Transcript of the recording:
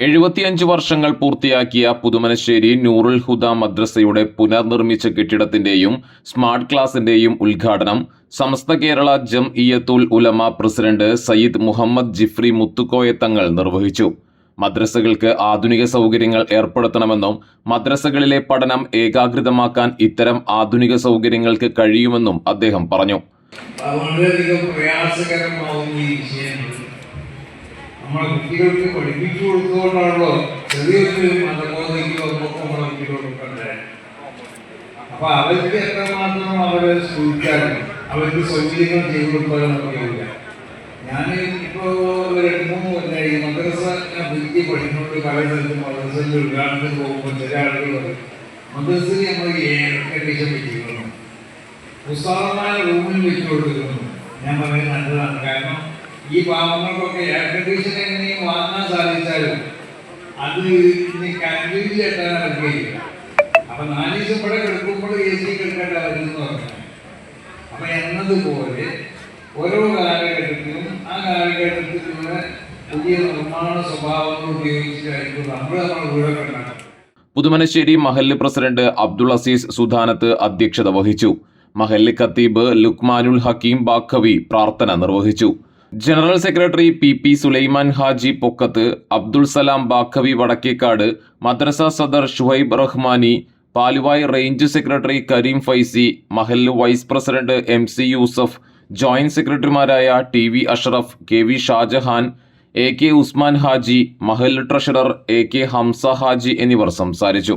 എഴുപത്തിയഞ്ച് വർഷങ്ങൾ പൂർത്തിയാക്കിയ പുതുമനശ്ശേരി നൂറുൽ ഹുദ മദ്രസയുടെ പുനർനിർമ്മിച്ച കെട്ടിടത്തിന്റെയും സ്മാർട്ട് ക്ലാസിന്റെയും ഉദ്ഘാടനം സമസ്ത കേരള ജം ഇയത്തുൽ ഉലമ പ്രസിഡന്റ് സയ്യിദ് മുഹമ്മദ് ജിഫ്രി മുത്തുക്കോയ തങ്ങൾ നിർവഹിച്ചു. മദ്രസകൾക്ക് ആധുനിക സൗകര്യങ്ങൾ ഏർപ്പെടുത്തണമെന്നും മദ്രസകളിലെ പഠനം ഏകാഗ്രതമാക്കാൻ ഇത്തരം ആധുനിക സൗകര്യങ്ങൾക്ക് കഴിയുമെന്നും അദ്ദേഹം പറഞ്ഞു. വളരെയധികം നമ്മളെ കുട്ടികൾക്ക് പഠിപ്പിച്ചു കൊടുത്തുകൊണ്ടാണല്ലോ ചെറിയ മതബോധയ്ക്ക് വന്നപ്പോൾ അപ്പൊ അവർക്ക് എത്രമാത്രം അവരെ സൂക്ഷിക്കാനും അവർക്ക് സൗകര്യങ്ങൾ ചെയ്തു നമുക്കില്ല ഞാൻ ഇപ്പോ രണ്ട് മൂന്ന് കൊല്ലായി മദ്രസ ഞാൻ പുതുക്കി പഠിക്കുന്നുണ്ട്. പല മദ്രസയിൽ ഉദ്ഘാടനത്തിൽ പോകുമ്പോൾ ചില ആളുകൾ പറയും, മദ്രസയിൽ നമ്മൾ എയർ വെച്ചിരിക്കുന്നു. പുസ്തകമായ റൂമിൽ വെച്ച് കൊടുക്കുന്നു ഞാൻ പറയുന്നത് നല്ലതാണ്. കാരണം ഈ പാവങ്ങൾക്കൊക്കെ എയർ കണ്ടീഷൻ എങ്ങനെയും വാങ്ങാൻ സാധിച്ചാലും അത് ഇനി കണ്ടിന്യൂ ചേട്ടാൻ അറിയില്ല അപ്പൊ നാല് ദിവസം ഇവിടെ കിടക്കുമ്പോൾ എ സി കിടക്കേണ്ട അവരെന്ന് പറഞ്ഞു അപ്പൊ എന്നതുപോലെ ഓരോ കാലഘട്ടത്തിലും ആ കാലഘട്ടത്തിലുള്ള പുതിയ നിർമ്മാണ സ്വഭാവങ്ങൾ ഉപയോഗിച്ചിട്ടായിരിക്കും നമ്മൾ നമ്മുടെ വീടൊക്കെ ഉണ്ടാക്കുന്നത്. പുതുമനശ്ശേരി മഹല്ല് പ്രസിഡന്റ് അബ്ദുൾ അസീസ് സുധാനത്ത് അധ്യക്ഷത വഹിച്ചു. മഹല്ല് ഖത്തീബ് ലുക്മാനുൽ ഹക്കീം ബാഖവി പ്രാർത്ഥന നിർവഹിച്ചു. General secretary P P Sulaiman Haji Pokkath Abdul Salam Baqavi Vadakkekad മദ്രസ സദർ ഷുഹൈബ് റഹ്മാനി പാലുവായ് റേഞ്ച് സെക്രട്ടറി കരീം ഫൈസി മഹല്ല് vice president M C Yusuf joint സെക്രട്ടറിമാരായ T V Ashraf K V Shajahan A K Usman Haji മഹല്ല് treasurer A K Hamza Haji എന്നിവർ സംസാരിച്ചു.